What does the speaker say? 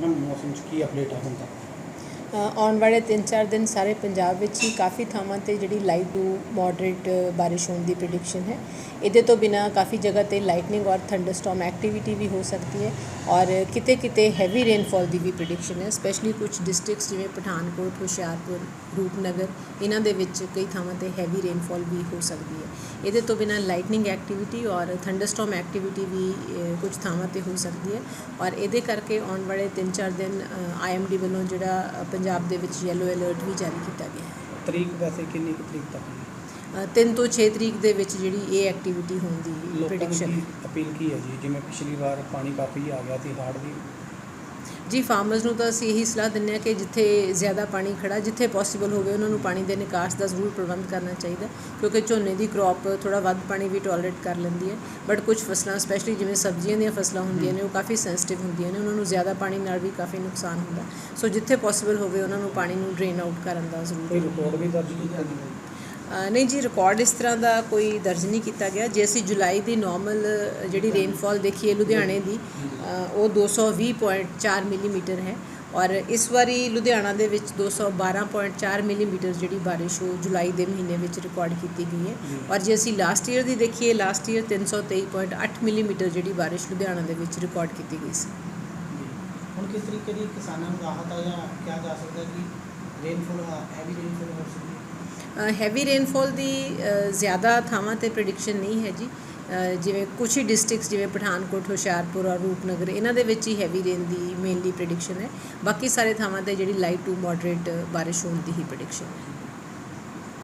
Ma'am ਮੌਸਮ 'ਚ ਕੀ update ਆ ਹੁਣ ਤੱਕ? ਆਉਣ ਵਾਲੇ 3-4 ਦਿਨ ਸਾਰੇ ਪੰਜਾਬ ਵਿੱਚ ਹੀ ਕਾਫੀ ਥਾਵਾਂ ਤੇ ਜਿਹੜੀ ਲਾਈਟ ਟੂ ਮੋਡਰੇਟ ਬਾਰਿਸ਼ ਹੋਣ ਦੀ ਪ੍ਰੈਡਿਕਸ਼ਨ ਹੈ। ਇਹਦੇ ਤੋਂ ਬਿਨਾ ਕਾਫੀ ਜਗ੍ਹਾ ਤੇ ਲਾਈਟਨਿੰਗ ਔਰ ਥੰਡਰਸਟਾਰਮ ਐਕਟੀਵਿਟੀ ਵੀ ਹੋ ਸਕਦੀ ਹੈ ਔਰ ਕਿਤੇ ਕਿਤੇ ਹੈਵੀ ਰੇਨਫਾਲ ਦੀ ਵੀ ਪ੍ਰੈਡਿਕਸ਼ਨ ਹੈ ਸਪੈਸ਼ਲੀ ਕੁਝ ਡਿਸਟ੍ਰਿਕਟਸ ਜਿਵੇਂ ਪਠਾਨਕੋਟ ਹੁਸ਼ਿਆਰਪੁਰ ਰੂਪਨਗਰ ਇਹਨਾਂ ਦੇ ਵਿੱਚ ਕਈ ਥਾਵਾਂ ਤੇ ਹੈਵੀ ਰੇਨਫਾਲ ਵੀ ਹੋ ਸਕਦੀ ਹੈ। ਇਹਦੇ ਤੋਂ ਬਿਨਾ ਲਾਈਟਨਿੰਗ ਐਕਟੀਵਿਟੀ ਔਰ ਥੰਡਰਸਟਾਰਮ ਐਕਟੀਵਿਟੀ ਵੀ ਅ, ਕੁਝ ਥਾਵਾਂ ਤੇ ਹੋ ਸਕਦੀ ਹੈ ਔਰ ਇਹਦੇ ਕਰਕੇ ਆਉਣ ਵਾਲੇ 3-4 ਦਿਨ ਆਈਐਮਡੀ ਵੱਲੋਂ ਜਿਹੜਾ ਅ, ਪੰਜਾਬ ਦੇ ਵਿੱਚ ਯੈਲੋ ਅਲਰਟ ਵੀ ਜਾਰੀ ਕੀਤਾ ਗਿਆ ਹੈ। ਤਰੀਕ ਵੈਸੇ ਕਿੰਨੀ ਕੁ ਤਰੀਕ ਤੱਕ ਹੈ? 3 ਤੋਂ 6 ਤਰੀਕ ਦੇ ਵਿੱਚ ਜਿਹੜੀ ਇਹ ਐਕਟੀਵਿਟੀ ਹੋਣ ਦੀ ਲੋਕਾਂ ਨੂੰ ਪ੍ਰੈਡਿਕਸ਼ਨ ਕੀ ਅਪੀਲ ਕੀ ਹੈ ਜੀ? ਜਿਵੇਂ ਪਿਛਲੀ ਵਾਰ ਪਾਣੀ ਕਾਫੀ ਆ ਗਿਆ ਸੀ ਹੜ੍ਹ ਦੀ ਜੀ ਫਾਰਮਰਸ ਨੂੰ ਤਾਂ ਅਸੀਂ ਇਹੀ ਸਲਾਹ ਦਿੰਦੇ ਹਾਂ ਕਿ ਜਿੱਥੇ ਜ਼ਿਆਦਾ ਪਾਣੀ ਖੜਾ ਜਿੱਥੇ ਪੋਸੀਬਲ ਹੋਵੇ ਉਹਨਾਂ ਨੂੰ ਪਾਣੀ ਦੇ ਨਿਕਾਸ ਦਾ ਜ਼ਰੂਰ ਪ੍ਰਬੰਧ ਕਰਨਾ ਚਾਹੀਦਾ ਕਿਉਂਕਿ ਝੋਨੇ ਦੀ ਕ੍ਰੌਪ ਥੋੜਾ ਵੱਧ ਪਾਣੀ ਵੀ ਟੋਲਰੇਟ ਕਰ ਲੈਂਦੀ ਹੈ ਬਟ ਕੁਝ ਫਸਲਾਂ ਸਪੈਸ਼ਲੀ ਜਿਵੇਂ ਸਬਜ਼ੀਆਂ ਦੀਆਂ ਫਸਲਾਂ ਹੁੰਦੀਆਂ ਨੇ ਉਹ ਕਾਫੀ ਸੈਂਸਿਟਿਵ ਹੁੰਦੀਆਂ ਨੇ ਉਹਨਾਂ ਨੂੰ ਜ਼ਿਆਦਾ ਪਾਣੀ ਨਾਲ ਵੀ ਕਾਫੀ ਨੁਕਸਾਨ ਹੁੰਦਾ। ਸੋ ਜਿੱਥੇ ਪੋਸੀਬਲ ਹੋਵੇ ਉਹਨਾਂ ਨੂੰ ਪਾਣੀ ਨੂੰ ਡਰੇਨ ਆਊਟ ਕਰਨ ਦਾ ਜ਼ਰੂਰ। ਕੋਈ ਵੀ ਦਰਜ ਕੀਤਾ ਗਿਆ ਅ, ਨਹੀਂ ਜੀ ਰਿਕਾਰਡ ਇਸ ਤਰ੍ਹਾਂ ਦਾ ਕੋਈ ਦਰਜ ਨਹੀਂ ਕੀਤਾ ਗਿਆ। ਜੇ ਅਸੀਂ ਜੁਲਾਈ ਦੀ ਨਾਰਮਲ ਜਿਹੜੀ ਰੇਨਫਾਲ ਦੇਖੀਏ ਲੁਧਿਆਣੇ ਦੀ ਅ, ਉਹ 220.4 ਮਿਲੀਮੀਟਰ ਹੈ। ਔਰ ਇਸ ਵਾਰੀ ਲੁਧਿਆਣਾ ਦੇ ਵਿੱਚ 212.4 ਮਿਲੀਮੀਟਰ ਜਿਹੜੀ ਬਾਰਿਸ਼ ਉਹ ਜੁਲਾਈ ਦੇ ਮਹੀਨੇ ਵਿੱਚ ਰਿਕਾਰਡ ਕੀਤੀ ਗਈ ਹੈ। ਔਰ ਜੇ ਅਸੀਂ ਲਾਸਟ ਈਅਰ ਦੀ ਦੇਖੀਏ ਲਾਸਟ ਈਅਰ 323.8 ਮਿਲੀਮੀਟਰ ਜਿਹੜੀ ਬਾਰਿਸ਼ ਲੁਧਿਆਣਾ ਦੇ ਵਿੱਚ ਰਿਕਾਰਡ ਕੀਤੀ ਗਈ ਸੀ। ਹੁਣ ਕਿਸ ਤਰੀਕੇ ਦੀ ਕਿਸਾਨਾਂ ਨੂੰ ਰਾਹਤ ਆ ਜਾਂ ਕਿਹਾ ਜਾ ਸਕਦਾ ਕਿ ਰੇਨਫਾਲ ਹੈਵੀ ਰੇਨਫਾਲ ਹੋ ਸਕਦੀ ਹੈਵੀ ਰੇਨਫਾਲ ਦੀ ਜ਼ਿਆਦਾ ਥਾਵਾਂ ਤੇ ਪ੍ਰੈਡਿਕਸ਼ਨ ਨਹੀਂ ਹੈ ਜੀ। ਜਿਵੇਂ ਕੁਝ ਹੀ ਡਿਸਟ੍ਰਿਕਟਸ ਜਿਵੇਂ ਪਠਾਨਕੋਟ, ਹੁਸ਼ਿਆਰਪੁਰ ਔਰ ਰੂਪਨਗਰ, ਇਹਨਾਂ ਦੇ ਵਿੱਚ ਹੀ ਹੈਵੀ ਰੇਨ ਦੀ ਮੇਨਲੀ ਪ੍ਰੈਡਿਕਸ਼ਨ ਹੈ। ਬਾਕੀ ਸਾਰੇ ਥਾਵਾਂ ਤੇ ਜਿਹੜੀ ਲਾਈਟ ਟੂ ਮੋਡਰੇਟ ਬਾਰਿਸ਼ ਹੋਣ ਦੀ ਹੀ ਪ੍ਰੈਡਿਕਸ਼ਨ ਹੈ।